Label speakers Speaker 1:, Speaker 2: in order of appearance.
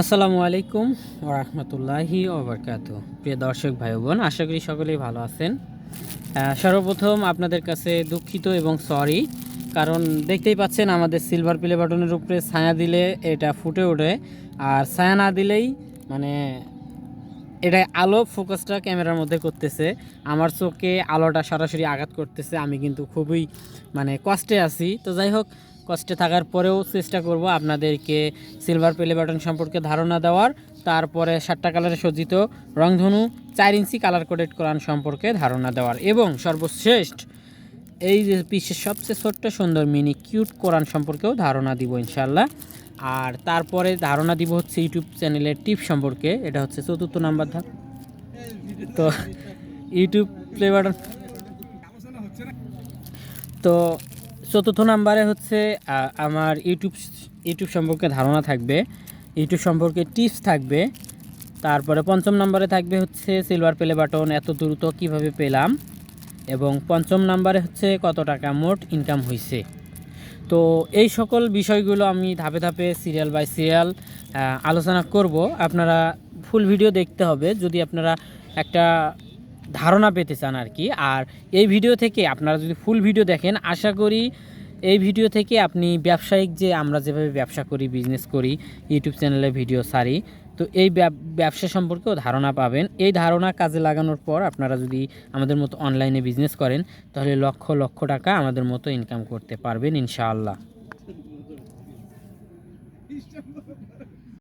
Speaker 1: আসসালামু আলাইকুম ওরহমতুল্লাহি ওবরকাত প্রিয় দর্শক ভাই বোন, আশা করি সকলেই ভালো আছেন। সর্বপ্রথম আপনাদের কাছে দুঃখিত এবং সরি কারণ দেখতেই পাচ্ছেন আমাদের সিলভার প্লে বাটনের উপরে ছায়া দিলে এটা ফুটে ওঠে। আর ছায়া না দিলেই মানে এটা আলো ফোকাসটা ক্যামেরার মধ্যে করতেছে। আমার চোখে আলোটা সরাসরি আঘাত করতেছে, আমি কিন্তু খুবই মানে কষ্টে আছি। তো যাই হোক কষ্টে থাকার পরেও চেষ্টা করব আপনাদেরকে সিলভার প্লে বাটন সম্পর্কে ধারণা দেওয়ার। তারপরে সাতটা কালারে সজ্জিত রংধনু চার ইঞ্চি কালার কোডেড কোরআন সম্পর্কে ধারণা দেওয়ার। এবং সর্বশ্রেষ্ঠ, এই যে বিশ্বের সবচেয়ে ছোট্ট সুন্দর মিনি কিউট কোরআন সম্পর্কেও ধারণা দিব ইনশাল্লাহ আর তারপরে ধারণা দিব হচ্ছে ইউটিউব চ্যানেলের টিপ সম্পর্কে, এটা হচ্ছে চতুর্থ নাম্বার ধাপ। তো ইউটিউব প্লে বাটন তো চতুর্থ নাম্বারে হচ্ছে আমার ইউটিউব ইউটিউব সম্পর্কে ধারণা থাকবে, ইউটিউব সম্পর্কে টিপস থাকবে, তারপরে পঞ্চম নাম্বারে থাকবে হচ্ছে সিলভার প্লে বাটন এত দ্রুত কীভাবে পেলাম, এবং পঞ্চম নাম্বারে হচ্ছে কত টাকা মোট ইনকাম হয়েছে তো এই সকল বিষয়গুলো আমি ধাপে ধাপে সিরিয়াল বাই সিরিয়াল আলোচনা করব। আপনারা ফুল ভিডিও দেখতে হবে। যদি আপনারা একটা ধারণা পেতে চান আর কি। আর এই ভিডিও থেকে আপনারা যদি ফুল ভিডিও দেখেন, আশা করি এই ভিডিও থেকে আপনি ব্যবসায়িক যে আমরা যেভাবে ব্যবসা করি বিজনেস করি ইউটিউব চ্যানেলে ভিডিও সারি তো এই ব্যবসা সম্পর্কেও ধারণা পাবেন। এই ধারণা কাজে লাগানোর পর আপনারা যদি আমাদের মতো অনলাইনে বিজনেস করেন, তাহলে লক্ষ লক্ষ টাকা আমাদের মতো ইনকাম করতে পারবেন ইনশাআল্লাহ।